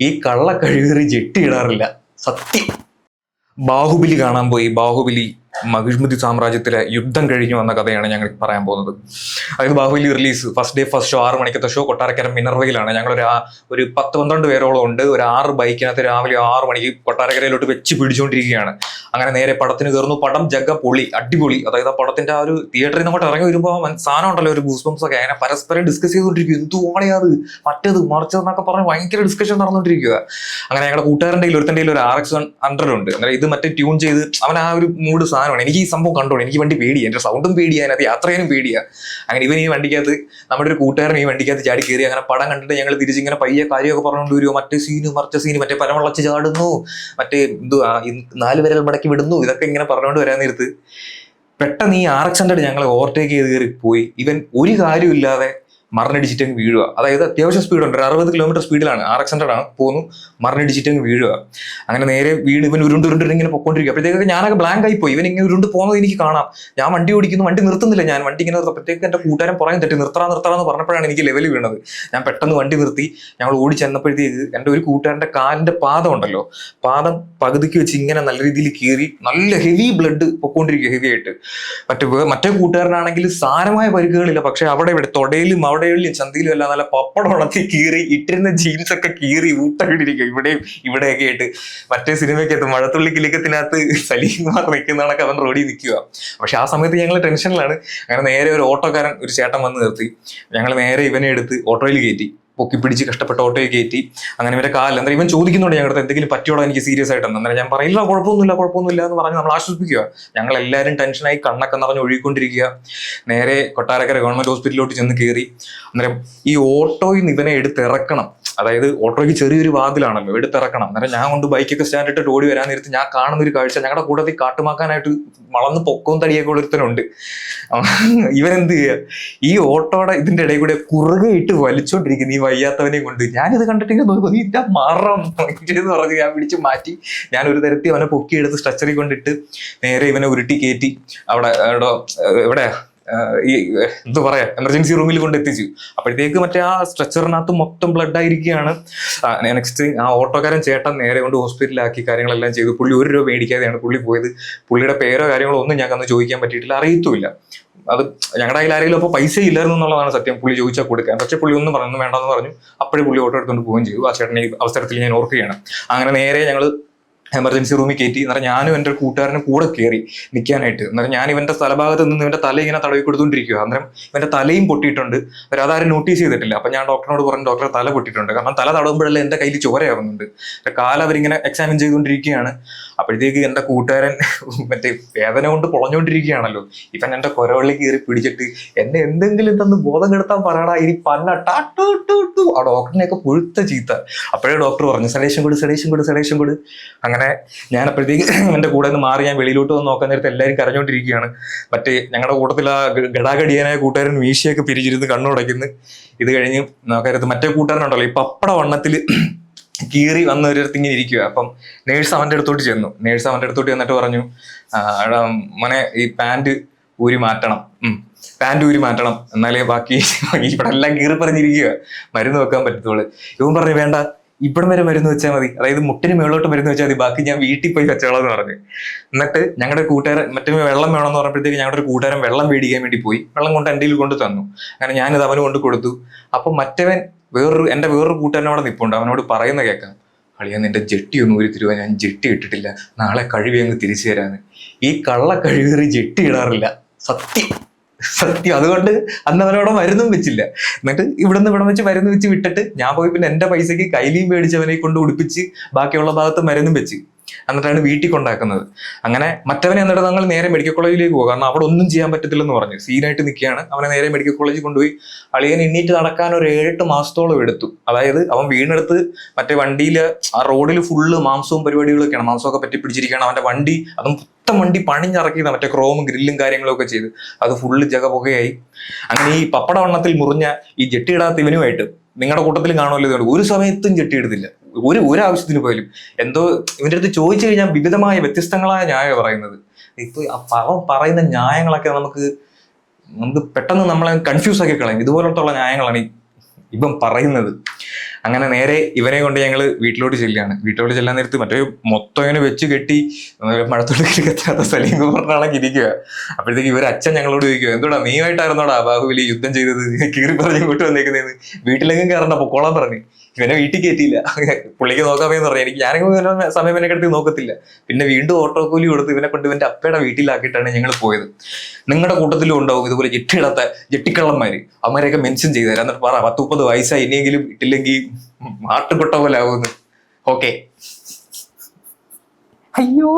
ഈ കള്ള കഴിവേറി ജെട്ടി ഇടാറില്ല സത്യം. ബാഹുബലി കാണാൻ പോയി. ബാഹുബലി മഹിഷ്മതി സാമ്രാജ്യത്തിലെ യുദ്ധം കഴിഞ്ഞു വന്ന കഥയാണ് ഞങ്ങൾ പറയാൻ പോകുന്നത്. അതായത് Baahubali release first day first show ആറ് മണിക്കത്തെ ഷോ കൊട്ടാരക്കര മിനർവയിലാണ്. ഞങ്ങൾ ഒരു പത്ത് പന്ത്രണ്ട് പേരോളം ഉണ്ട്. ഒരു ആറ് ബൈക്കിനകത്ത് രാവിലെ ആറ് മണിക്ക് കൊട്ടാരക്കരയിലോട്ട് വെച്ച് പിടിച്ചുകൊണ്ടിരിക്കുകയാണ് അങ്ങനെ നേരെ പടത്തിന് കയറുന്നു. പടം ജഗ പൊളി അടിപൊളി. അതായത് ആ പടത്തിന്റെ ആ ഒരു തിയേറ്ററിൽ നിന്ന് അങ്ങോട്ട് ഇറങ്ങി വരുമ്പോൾ സാധനം ഉണ്ടല്ലോ ഒരു ഗൂസ്ബംസ് ഒക്കെ. അങ്ങനെ പരസ്പരം ഡിസ്കസ് ചെയ്തുകൊണ്ടിരിക്കും. എന്തുവാണേ മറ്റേത് മറിച്ചതെന്നൊക്കെ പറഞ്ഞ് ഭയങ്കര ഡിസ്കഷൻ നടന്നുകൊണ്ടിരിക്കുക അങ്ങനെ ഞങ്ങളുടെ കൂട്ടുകാരന്റെ ഒരു ഒരുത്തന്റെ ഒരു ആർ എക്സ് വൺ ഹൺഡ്രഡ് ഉണ്ട്. അന്നേരം ഇത് മറ്റേ ട്യൂൺ ചെയ്ത് അവൻ ആ ഒരു മൂഡ് സാധനമാണ് എനിക്ക് ഈ സംഭവം കണ്ടോ എനിക്ക് വണ്ടി പേടിയാ. എന്റെ സൗണ്ടും പേടിയാ. അതിനകത്ത് യാത്ര പേടിയാ. അങ്ങനെ ഇവൻ ഈ വണ്ടിക്കകത്ത് നമ്മുടെ ഒരു കൂട്ടുകാരൻ ഈ വണ്ടിക്കകത്ത് ചാടി കയറി അങ്ങനെ പടം കണ്ടിട്ട് ഞങ്ങൾ തിരിച്ചിങ്ങനെ പയ്യെ കാര്യമൊക്കെ പറഞ്ഞുകൊണ്ട് വരുമോ മറ്റേ സീനും മറിച്ച സീനും മറ്റേ പരമളച്ച് ചാടുന്നു. മറ്റേ എന്തുവാ നാല് വിരൽ മടക്കി വിടുന്നു. ഇതൊക്കെ ഇങ്ങനെ പറഞ്ഞുകൊണ്ട് വരാൻ നേരത്ത് പെട്ടെന്ന് ഈ ആർ എക്സ് ഹൺഡ്രഡ് ഞങ്ങൾ ഓവർടേക്ക് ചെയ്ത് കയറി പോയി. ഇവൻ ഒരു കാര്യമില്ലാതെ മറിനടിച്ചിട്ട് അങ്ങ് വീഴുക. അതായത് അത്യാവശ്യം സ്പീഡുണ്ട് ഒരു അറുപത് കിലോമീറ്റർ സ്പീഡിലാണ് ആർ എക്സ് ഹൺഡ്രഡ് ആണ്. പോകുന്നു മറിഞ്ഞടിച്ചിട്ട് അങ്ങ് വീഴുക. അങ്ങനെ നേരെ വീട് ഇവൻ ഉരുണ്ട് ഉരുണ്ട് ഇങ്ങനെ പൊക്കോണ്ടിരിക്കുക അപ്പോഴത്തേക്ക് ഞാനൊക്കെ ബ്ലാങ്ക് ആയി പോയി. ഇവൻ ഇങ്ങനെ ഉരുണ്ട് പോകുന്നത് എനിക്ക് കാണാം. ഞാൻ വണ്ടി ഓടിക്കുന്നു. വണ്ടി നിർത്തുന്നില്ല ഞാൻ. വണ്ടി ഇങ്ങനെ അപ്പോഴത്തേക്ക് എന്റെ കൂട്ടുകാരൻ പുറകെ തെറ്റി. നിർത്തറ നിർത്തറാന്ന് പറഞ്ഞപ്പോഴാണ് എനിക്ക് ലെവൽ വീണത്. ഞാൻ പെട്ടെന്ന് വണ്ടി നിർത്തി. ഞങ്ങൾ ഓടി ചെന്നപ്പോഴത്തേക്ക് എന്റെ ഒരു കൂട്ടുകാരന്റെ കാലിന്റെ പാദം ഉണ്ടല്ലോ. പാദം പകുതിക്ക് വെച്ച് ഇങ്ങനെ നല്ല രീതിയിൽ കീറി നല്ല ഹെവി ബ്ലഡ് പൊക്കോണ്ടിരിക്കുക ഹെവി ആയിട്ട്. മറ്റേ മറ്റേ കൂട്ടുകാരനാണെങ്കിൽ സാരമായ പരിക്കുകളില്ല. പക്ഷെ അവിടെ ഇവിടെ തൊടയിലും അവിടെയും ചന്തയിലും എല്ലാം നല്ല പപ്പടം ഉണക്കി കീറി ഇട്ടിരുന്ന ജീൻസ് ഒക്കെ കീറി ഊട്ടമിട്ടിരിക്കുക ഇവിടെയും ഇവിടെയൊക്കെ ആയിട്ട്. മറ്റേ സിനിമയ്ക്കകത്ത് മഴത്തുള്ളി കിലിക്കത്തിനകത്ത് സലീം നിൽക്കുന്നതാണൊക്കെ അവൻ റോഡിൽ നിൽക്കുക പക്ഷെ ആ സമയത്ത് ഞങ്ങൾ ടെൻഷനിലാണ്. അങ്ങനെ നേരെ ഒരു ഓട്ടോക്കാരൻ ഒരു ചേട്ടൻ വന്ന് നിർത്തി. ഞങ്ങൾ നേരെ ഇവനെ എടുത്ത് ഓട്ടോയിൽ കയറ്റി. പൊക്കി പിടിച്ച് കഷ്ടപ്പെട്ട ഓട്ടോയെ കയറ്റി. അങ്ങനെ ഇവരെ കാലിൽ എന്താ ഇവൻ ചോദിക്കുന്നുണ്ട് ഞങ്ങളുടെ എന്തെങ്കിലും പറ്റിയോളാം എനിക്ക് സീരിയസ് ആയിട്ടെന്ന്. അന്നേരം ഞാൻ പറയില്ല കുഴപ്പമൊന്നുമില്ല കുഴപ്പമൊന്നുമില്ല എന്ന് പറഞ്ഞ് നമ്മൾ ആശ്വസിപ്പിക്കുക. ഞങ്ങൾ എല്ലാവരും ടെൻഷനായി കണ്ണൊക്കെ നിറഞ്ഞ് ഒഴുകിക്കൊണ്ടിരിക്കുക. നേരെ കൊട്ടാരക്കര ഗവൺമെന്റ് ഹോസ്പിറ്റലിലോട്ട് ചെന്ന് കയറി അന്നേരം ഈ ഓട്ടോയിൽ നിന്ന് ഇവനെ എടുത്തിറക്കണം. അതായത് ഓട്ടോയ്ക്ക് ചെറിയൊരു വാതിലാണല്ലോ എടുത്തിറക്കണം. അന്നേരം ഞാൻ കൊണ്ട് ബൈക്കൊക്കെ സ്റ്റാൻഡ് ഇട്ടിട്ട് ഓടി വരാൻ നേരത്ത് ഞാൻ കാണുന്ന ഒരു കാഴ്ച. ഞങ്ങളുടെ കൂട്ടത്തിൽ കാട്ടുമാക്കാനായിട്ട് വളർന്ന് പൊക്കവും തടിയൊക്കെ ഉള്ളൊരുത്തനുണ്ട് ഇവനെന്ത് ചെയ്യുക ഈ ഓട്ടോയുടെ ഇതിന്റെ ഇടയിൽ കൂടെ കുറുകെ ഇട്ട് വലിച്ചോണ്ടിരിക്കുന്ന. ഈ വയ്യാത്തവനെ കൊണ്ട്. ഞാനിത് കണ്ടിട്ട് ഇങ്ങനെ നോക്കുന്നു ഇതാ മറം. എന്ന് പറഞ്ഞ് ഞാൻ പിടിച്ച് മാറ്റി. ഞാൻ ഒരു തരത്തിൽ അവനെ പൊക്കിയെടുത്ത് സ്ട്രച്ചറിൽ കൊണ്ടിട്ട് നേരെ ഇവനെ ഉരുട്ടി കയറ്റി അവിടെ എവിടെ എവിടെയാ? ഈ എന്ത് പറയാ? എമർജൻസി റൂമിൽ കൊണ്ട് എത്തിച്ചു. അപ്പോഴത്തേക്ക് മറ്റേ ആ സ്ട്രെച്ചറിനകത്ത് മൊത്തം ബ്ലഡ് ആയിരിക്കുകയാണ്. നെക്സ്റ്റ് ആ ഓട്ടോക്കാരൻ ചേട്ടൻ നേരെ കൊണ്ട് ഹോസ്പിറ്റലിലാക്കി കാര്യങ്ങളെല്ലാം ചെയ്തു. പുള്ളി ഒരു രൂപ മേടിക്കാതെയാണ് പുള്ളി പോയത്. പുള്ളിയുടെ പേരോ കാര്യങ്ങളോ ഒന്നും ഞങ്ങൾക്ക് അന്ന് ചോദിക്കാൻ പറ്റിയിട്ടില്ല. അറിയത്തുമില്ല. അത് ഞങ്ങളുടെ കയ്യിൽ ആരെങ്കിലും അപ്പോൾ പൈസ ഇല്ലായിരുന്നു എന്നുള്ളതാണ് സത്യം. പുള്ളി ചോദിച്ചാൽ കൊടുക്കാൻ. പക്ഷേ പുള്ളി ഒന്നും പറഞ്ഞു വേണ്ടെന്ന് പറഞ്ഞു. അപ്പോഴേ പുള്ളി ഓട്ടോ എടുത്തുകൊണ്ട് പോവുകയും ചെയ്തു. ആ ചേട്ടനെ അവസരത്തിൽ ഞാൻ ഓർക്കുകയാണ്. അങ്ങനെ നേരെ ഞങ്ങൾ എമർജൻസി റൂമിൽ കയറ്റി. എന്നാൽ ഞാനും എന്റെ കൂട്ടുകാരനും കൂടെ കയറി നിൽക്കാനായിട്ട്. എന്നാൽ ഞാൻ ഇവന്റെ സ്ഥലഭാഗത്ത് നിന്ന് ഇവന്റെ തല ഇങ്ങനെ തടവി കൊടുത്തുകൊണ്ടിരിക്കുക അന്നേരം ഇവന്റെ തലയും പൊട്ടിയിട്ടുണ്ട്. അവർ അതാരും നോട്ടീസ് ചെയ്തിട്ടില്ല. അപ്പം ഞാൻ ഡോക്ടറിനോട് പറഞ്ഞു ഡോക്ടറെ തല പൊട്ടിയിട്ടുണ്ട്. കാരണം തല തടവുമ്പോഴല്ലേ എന്റെ കയ്യിൽ ചോരയാവുന്നുണ്ട് കാല അവരിങ്ങനെ എക്സാമിൻ ചെയ്തുകൊണ്ടിരിക്കുകയാണ്. അപ്പോഴത്തേക്ക് എന്റെ കൂട്ടുകാരൻ മറ്റേ വേദന കൊണ്ട് പൊളഞ്ഞുകൊണ്ടിരിക്കുകയാണല്ലോ. ഇവൻ എന്റെ കുരവള്ളി കയറി പിടിച്ചിട്ട് എന്നെ എന്തെങ്കിലും തന്ന് ബോധം കെടുത്താൻ പറയടാ ഇനി പന്ന ടാട്ടു ടു ടു. ആ ഡോക്ടറിനെയൊക്കെ പുഴുത്ത ചീത്ത. അപ്പോഴേ ഡോക്ടർ പറഞ്ഞു സഡേഷൻ കൊടു സഡേഷൻ കൊടു സഡേഷൻ കൊടു. അങ്ങനെ ഞാൻ അപ്പോഴത്തേക്ക് എന്റെ കൂടെ നിന്ന് മാറി ഞാൻ വെളിയിലോട്ട് വന്ന് നോക്കാൻ നേരത്തെ എല്ലാവരും കരഞ്ഞുകൊണ്ടിരിക്കുകയാണ് മറ്റേ ഞങ്ങളുടെ കൂട്ടത്തിൽ ആ ഗടാഗടിയനായ കൂട്ടുകാരൻ മീശയൊക്കെ പിരിച്ചിരുന്ന് കണ്ണുടയ്ക്കുന്നു ഇത് കഴിഞ്ഞ് നോക്കരുത് മറ്റേ കൂട്ടുകാരനുണ്ടല്ലോ ഈ പപ്പട വണ്ണത്തിൽ കീറി വന്ന ഒരിടത്ത് ഇങ്ങനെ ഇരിക്കുക അപ്പം നേഴ്സ് അവന്റെ അടുത്തോട്ട് ചെന്നു. നേഴ്സ് അവന്റെ അടുത്തോട്ട് ചെന്നിട്ട് പറഞ്ഞു "ആ, എടാ മോനെ ഈ പാന്റ് ഊരി മാറ്റണം. പാന്റ് ഊരി മാറ്റണം. എന്നാലേ ബാക്കി ഇവിടെ എല്ലാം കീറി പറഞ്ഞിരിക്കുക മരുന്ന് വെക്കാൻ പറ്റത്തുള്ളൂ. ഇവൻ പറഞ്ഞു വേണ്ട ഇവിടം വരെ മരുന്ന് വെച്ചാൽ മതി. അതായത് മുട്ടിന് മേളോട്ട് മരുന്ന് വെച്ചാൽ മതി. ബാക്കി ഞാൻ വീട്ടിൽ പോയി വെച്ചോളാം എന്ന് പറഞ്ഞു. എന്നിട്ട് ഞങ്ങളുടെ കൂട്ടുകാരൻ മറ്റേ വെള്ളം വേണമെന്ന് പറഞ്ഞപ്പോഴത്തേക്ക് ഞങ്ങളുടെ ഒരു കൂട്ടുകാരൻ വെള്ളം മേടിക്കാൻ വേണ്ടി പോയി. വെള്ളം കൊണ്ട് എന്റെ കൊണ്ട് തന്നു. അങ്ങനെ ഞാനിത് അവന് കൊണ്ട് കൊടുത്തു. അപ്പൊ മറ്റവൻ വേറൊരു എന്റെ വേറൊരു കൂട്ടുകാരൻ അവിടെ നിൽപ്പുണ്ട് അവനോട് പറയുന്ന കേൾക്കാം അളിയാ നിന്റെ ജെട്ടി ഒന്നും ഊരി തരുവാ. ഞാൻ ജെട്ടി ഇട്ടിട്ടില്ല. നാളെ കഴിവി അങ്ങ് തിരിച്ചു തരാന്ന്. ഈ കള്ള കഴിവേറി ജെട്ടി ഇടാറില്ല. സത്യം. സത്യം. അതുകൊണ്ട് അന്ന് അവനവിടെ മരുന്നും വെച്ചില്ല. എന്നിട്ട് ഇവിടുന്ന് ഇവിടെ വെച്ച് മരുന്ന് വെച്ച് വിട്ടിട്ട് ഞാൻ പോയി പിന്നെ എന്റെ പൈസക്ക് കൈലിയും മേടിച്ചവനെ കൊണ്ട് ഉടുപ്പിച്ച് ബാക്കിയുള്ള ഭാഗത്ത് മരുന്നും വെച്ച്. എന്നിട്ടാണ് വീട്ടിൽ കൊണ്ടാക്കുന്നത്. അങ്ങനെ മറ്റവനെ എന്നിട്ട് ഞങ്ങൾ നേരെ മെഡിക്കൽ കോളേജിലേക്ക് പോകും കാരണം അവിടെ ഒന്നും ചെയ്യാൻ പറ്റത്തില്ലെന്ന് പറഞ്ഞു. സീനായിട്ട് നിൽക്കുകയാണ്. അവനെ നേരെ മെഡിക്കൽ കോളേജിൽ കൊണ്ടുപോയി. അളിയൻ എണ്ണീറ്റ് നടക്കാൻ ഒരു ഏഴെട്ട് മാസത്തോളം എടുത്തു. അതായത് അവൻ വീണെടുത്ത് മറ്റേ വണ്ടിയിൽ ആ റോഡിൽ ഫുള്ള് മാംസവും പരിപാടികളൊക്കെയാണ്. മാംസമൊക്കെ പറ്റി പിടിച്ചിരിക്കുകയാണ്. അവന്റെ വണ്ടി അതും മൊത്തം വണ്ടി പണിഞ്ഞിറക്കിയത് മറ്റേ ക്രോമും ഗ്രില്ലും കാര്യങ്ങളൊക്കെ ചെയ്ത്. അത് ഫുള്ള് ജഗപുകയായി. അങ്ങനെ ഈ പപ്പടവണ്ണത്തിൽ മുറിഞ്ഞ ഈ ജെട്ടിയിടാത്ത ഇവനുമായിട്ട് നിങ്ങളുടെ കൂട്ടത്തിൽ കാണുമല്ലോ ഒരു സമയത്തും ജെട്ടി എടുത്തില്ല ഒരു ഒരു ആവശ്യത്തിന് പോലും എന്തോ ഇവന്റെ അടുത്ത് ചോദിച്ചു കഴിഞ്ഞാൽ വിവിധമായ വ്യത്യസ്തങ്ങളായ ന്യായം പറയുന്നത്. ഇപ്പൊ അവൻ പറയുന്ന ന്യായങ്ങളൊക്കെ നമുക്ക് നമുക്ക് പെട്ടെന്ന് നമ്മളെ കൺഫ്യൂസ് ആക്കി കളയും. ഇതുപോലത്തുള്ള ന്യായങ്ങളാണ് ഇവൻ പറയുന്നത്. അങ്ങനെ നേരെ ഇവനെ കൊണ്ട് ഞങ്ങൾ വീട്ടിലോട്ട് ചെല്ലുകയാണ്. വീട്ടിലോട്ട് ചെല്ലാൻ നേരത്ത് മറ്റേ മൊത്തം ഇങ്ങനെ വെച്ച് കെട്ടി മഴത്തുള്ളിൽ എത്താത്ത സലീം കുമാറിനാണെങ്കിൽ ഇരിക്കുക. അപ്പോഴത്തേക്ക് ഇവർ അച്ഛൻ ഞങ്ങളോട് ചോദിക്കുക എന്തോടാ നീയായിട്ടായിരുന്നോടാ ബാഹുബലി യുദ്ധം ചെയ്തത്? കീറി പറഞ്ഞ് ഇങ്ങോട്ട് വന്നേക്കുന്നതെന്ന്. വീട്ടിലെങ്കിലും കയറണ്ട പൊക്കോളാൻ പറഞ്ഞു. ഇവനെ വീട്ടിൽ കയറ്റിയില്ല പുള്ളിക്ക് നോക്കാൻ പോയെന്ന് പറഞ്ഞു. എനിക്ക് ഞാനെങ്കിലും സമയം എന്നെ കിടത്തി നോക്കത്തില്ല. പിന്നെ വീണ്ടും ഓട്ടോ കൂലി കൊടുത്ത് ഇവനെ കൊണ്ട് ഇവന്റെ അപ്പയുടെ വീട്ടിലാക്കിയിട്ടാണ് ഞങ്ങൾ പോയത്. നിങ്ങളുടെ കൂട്ടത്തിലും ഉണ്ടാവും ഇതുപോലെ ജെട്ടിയിടാത്ത ജെട്ടിക്കള്ളന്മാര്. അവരെയൊക്കെ മെൻഷൻ ചെയ്തു തരാം. എന്നിട്ട് പറ പത്ത് മുപ്പത് വയസ്സായി ഇനിയെങ്കിലും ഇട്ടില്ലെങ്കിൽ മാട്ടുപെട്ട പോലെ ആവുമെന്ന്. ഓക്കെ അയ്യോ